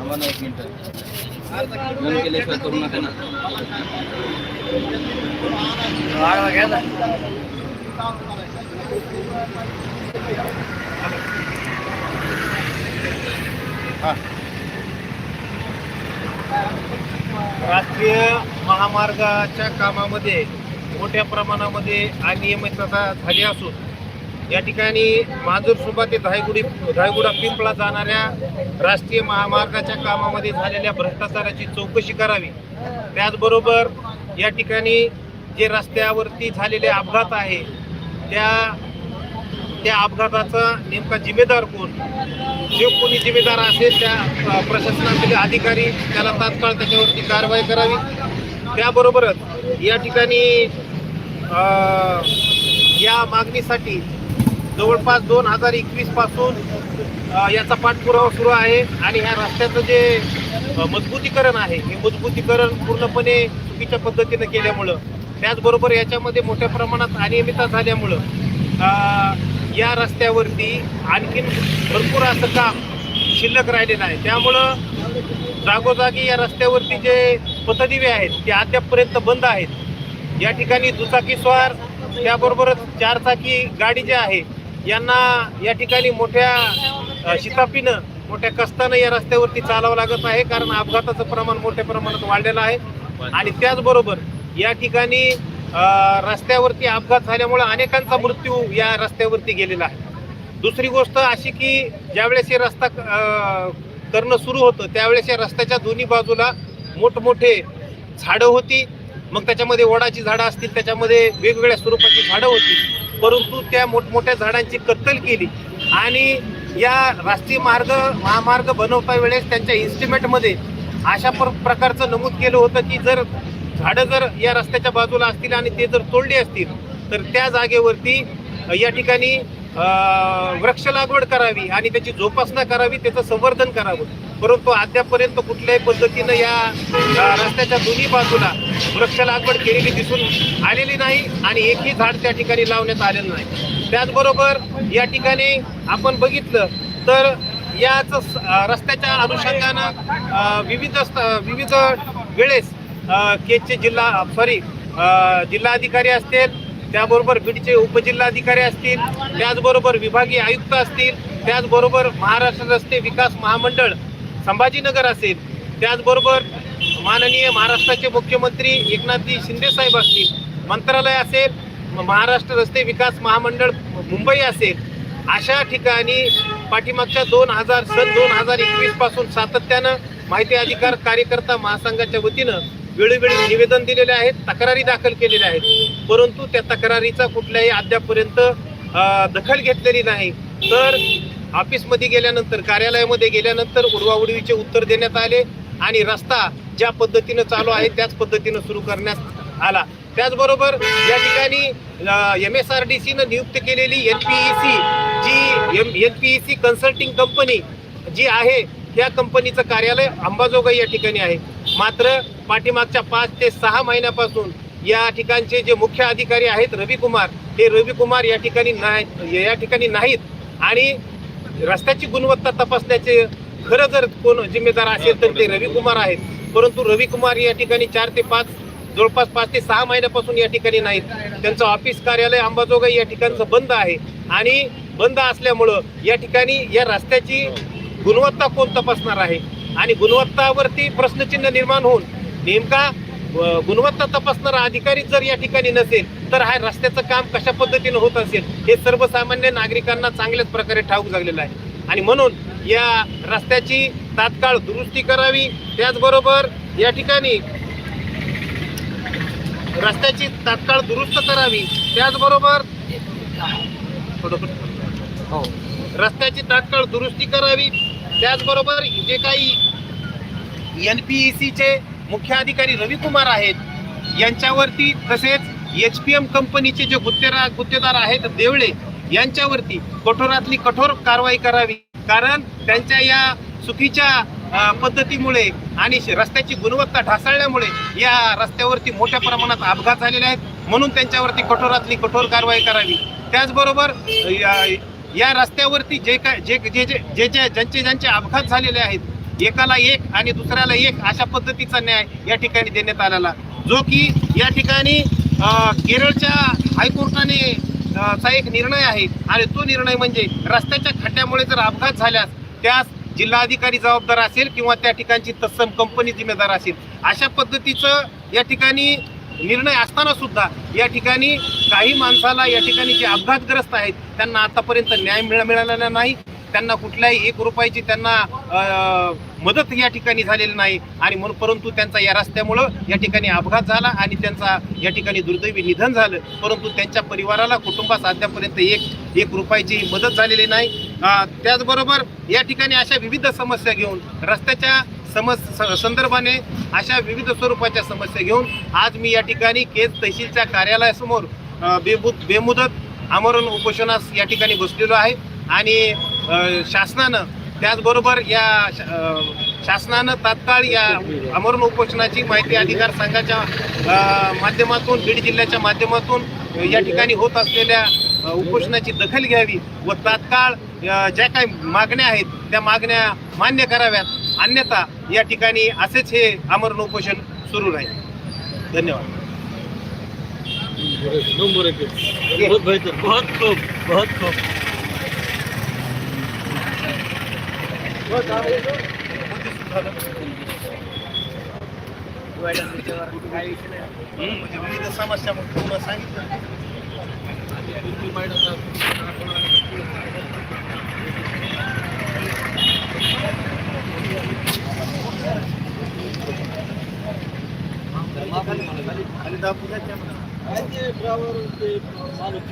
आम्हाला एक मिनिट नोंद केल्याशिवाय करू नका ना राष्ट्रीय महामार्गाच्या कामामध्ये मोठ्या प्रमाणामध्ये अनियमितता झाली असून या ठिकाणी माजूर सुबा ते धायगुडी धायगुडा पिंपळा जाणाऱ्या राष्ट्रीय महामार्गाच्या कामामध्ये झालेल्या भ्रष्टाचाराची चौकशी करावी. त्याचबरोबर या ठिकाणी जे रस्त्यावरती झालेले अपघात आहे त्या त्या अपघाताचा नेमका जिम्मेदार कोण? जो कोणी जिम्मेदार असेल त्या प्रशासनातील अधिकारी त्याला तात्काळ त्याच्यावरती कारवाई करावी. त्याबरोबरच या ठिकाणी या मागणीसाठी जवळपास दोन हजार एकवीसपासून याचा पाठपुरावा सुरू आहे आणि ह्या रस्त्याचं जे मजबूतीकरण आहे हे मजबूतीकरण पूर्णपणे चुकीच्या पद्धतीनं केल्यामुळं त्याचबरोबर याच्यामध्ये मोठ्या प्रमाणात अनियमितता झाल्यामुळं या रस्त्यावरती आणखीन भरपूर असं काम शिल्लक राहिलेलं आहे. त्यामुळं जागोजागी या रस्त्यावरती जे पथदिवे आहेत ते अद्यापपर्यंत बंद आहेत. या ठिकाणी दुचाकी स्वार त्याबरोबरच चारचाकी गाडी जे आहे यांना या ठिकाणी मोठ्या शितापीनं मोठ्या कष्टानं या रस्त्यावरती चालावं लागत आहे कारण अपघाताचं प्रमाण मोठ्या प्रमाणात वाढलेलं आहे. आणि त्याचबरोबर या ठिकाणी रस्त्यावरती अपघात झाल्यामुळे अनेकांचा मृत्यू या रस्त्यावरती गेलेला आहे. दुसरी गोष्ट अशी की ज्यावेळेस हे रस्ता करणं सुरू होतं त्यावेळेस या रस्त्याच्या दोन्ही बाजूला मोठमोठे झाडं होती. मग त्याच्यामध्ये वडाची झाडं असतील त्याच्यामध्ये वेगवेगळ्या स्वरूपाची झाडं होती. परंतु त्या मोठमोठ्या झाडांची कत्तल केली. आणि या राष्ट्रीय मार्ग महामार्ग बनवता वेळेस त्यांच्या इन्स्ट्रुमेंटमध्ये अशा प्र प्रकारचं नमूद केलं होतं की जर झाडं जर या रस्त्याच्या बाजूला असतील आणि ते जर तोडली असतील तर त्या जागेवरती या ठिकाणी वृक्ष लागवड करावी आणि त्याची जोपासना करावी त्याचं संवर्धन करावं. परंतु अद्यापपर्यंत कुठल्याही पद्धतीनं या रस्त्याच्या दोन्ही बाजूला वृक्ष लागवड केलेली दिसून आलेली नाही आणि एकही झाड त्या ठिकाणी लावण्यात आलेलं नाही. त्याचबरोबर या ठिकाणी आपण बघितलं तर याच रस्त्याच्या अनुषंगानं विविध स्त- विविध वेळेस केचे जिल्हा सॉरी जिल्हाधिकारी असतील त्याबरोबर बीडचे उपजिल्हाधिकारी असतील त्याचबरोबर विभागीय आयुक्त असतील त्याचबरोबर महाराष्ट्र रस्ते विकास महामंडळ संभाजीनगर असेल त्याचबरोबर माननीय महाराष्ट्राचे मुख्यमंत्री एकनाथजी शिंदे साहेब असतील मंत्रालय असेल महाराष्ट्र रस्ते विकास महामंडळ मुंबई असेल अशा ठिकाणी पाठीमागच्या दोन हजार सन दोन हजार एकवीसपासून सातत्यानं माहिती अधिकार कार्यकर्ता महासंघाच्या वतीनं वेळोवेळी निवेदन दिलेले आहेत तक्रारी दाखल केलेल्या आहेत. परंतु त्या तक्रारीचा कुठल्याही अद्यापपर्यंत दखल घेतलेली नाही. तर ऑफिसमध्ये गेल्यानंतर कार्यालयामध्ये गेल्यानंतर उडवाउडवीचे उत्तर देण्यात आले आणि रस्ता ज्या पद्धतीनं चालू आहे त्याच पद्धतीनं सुरू करण्यात आला. त्याचबरोबर या ठिकाणी एम एस आर डी सीनं नियुक्त केलेली N P E C G M N P E C consulting company जी आहे त्या कंपनीचं कार्यालय अंबाजोगाई या ठिकाणी आहे. मात्र पाठीमागच्या पाच ते सहा महिन्यापासून या ठिकाणचे जे मुख्य अधिकारी आहेत रवी कुमार हे रवी कुमार या ठिकाणी नाही या ठिकाणी नाहीत. आणि रस्त्याची गुणवत्ता तपासण्याचे खरं जर कोण जिम्मेदार असेल तर ते रवी कुमार आहेत. परंतु रवी कुमार या ठिकाणी चार ते पाच जवळपास पाच ते सहा महिन्यापासून या ठिकाणी नाहीत. त्यांचं ऑफिस कार्यालय अंबाजोगाई या ठिकाणचं बंद आहे. आणि बंद असल्यामुळं या ठिकाणी या रस्त्याची गुणवत्ता कोण तपासणार आहे? आणि गुणवत्तावरती प्रश्नचिन्ह निर्माण होऊन नेमका गुणवत्ता तपासणारा अधिकारी जर या ठिकाणी नसेल तर हा रस्त्याचं काम कशा पद्धतीनं होत असेल हे सर्वसामान्य नागरिकांना चांगल्याच प्रकारे ठाऊक झालेलं आहे. आणि म्हणून या रस्त्याची तात्काळ दुरुस्ती करावी त्याचबरोबर या ठिकाणी रस्त्याची तात्काळ दुरुस्त करावी त्याचबरोबर हो रस्त्याची तात्काळ दुरुस्ती करावी त्याचबरोबर जे काही एन पी ई सीचे मुख्य अधिकारी रविकुमार आहेत यांच्यावरती तसेच एच पी एम कंपनीचे जे गुत्तेदार गुत्तेदार आहेत देवळे यांच्यावरती कठोरातली कठोर कारवाई करावी. कारण त्यांच्या या चुकीच्या पद्धतीमुळे आणि रस्त्याची गुणवत्ता ढासळल्यामुळे या रस्त्यावरती मोठ्या प्रमाणात अपघात झालेले आहेत. म्हणून त्यांच्यावरती कठोरातली कठोर कारवाई करावी. त्याचबरोबर या- रस्त्यावरती जे काय जे जे जे जे ज्यांचे ज्यांचे अपघात झालेले आहेत एकाला एक आणि दुसऱ्याला एक अशा पद्धतीचा न्याय या ठिकाणी देण्यात आलेला जो की या ठिकाणी केरळच्या हायकोर्टाने चा एक निर्णय आहे आणि तो निर्णय म्हणजे रस्त्याच्या खड्ड्यामुळे जर अपघात झाल्यास त्यास जिल्हाधिकारी जबाबदार असेल किंवा त्या ठिकाणची तत्सम कंपनी जिम्मेदार असेल. अशा पद्धतीचं या ठिकाणी निर्णय असताना सुद्धा या ठिकाणी काही माणसाला या ठिकाणी जे अपघातग्रस्त आहेत त्यांना आतापर्यंत न्याय मिळ मिळालेला नाही. त्यांना कुठल्याही एक रुपयाची त्यांना मदत या ठिकाणी झालेली नाही. आणि म्हणून परंतु त्यांचा या रस्त्यामुळं या ठिकाणी अपघात झाला आणि त्यांचा या ठिकाणी दुर्दैवी निधन झालं. परंतु त्यांच्या परिवाराला कुटुंबास अद्यापर्यंत एक एक रुपयाची मदत झालेली नाही. त्याचबरोबर या ठिकाणी अशा विविध समस्या घेऊन रस्त्याच्या समस स- संदर्भाने अशा विविध स्वरूपाच्या समस्या घेऊन आज मी या ठिकाणी केज तहसीलच्या कार्यालयासमोर बेबुद बेमुदत आमरण उपोषणास या ठिकाणी बसलेलो आहे. आणि शासनानं त्याचबरोबर या शासनानं तात्काळ या आमरण उपोषणाची माहिती अधिकार संघाच्या माध्यमातून बीड जिल्ह्याच्या माध्यमातून या ठिकाणी होत असलेल्या उपोषणाची दखल घ्यावी व तात्काळ ज्या काही मागण्या आहेत त्या मागण्या मान्य कराव्यात. अन्यथा या ठिकाणी असेच हे आमरण उपोषण सुरू राहील. धन्यवाद. बहुत बेहतर बहुत खूब बहुत खूब हम्म, म्हणजे विविध समस्या मग तुम्हाला सांगितलं खाली दाबून द्या त्या. ड्रायव्हर ते माणूस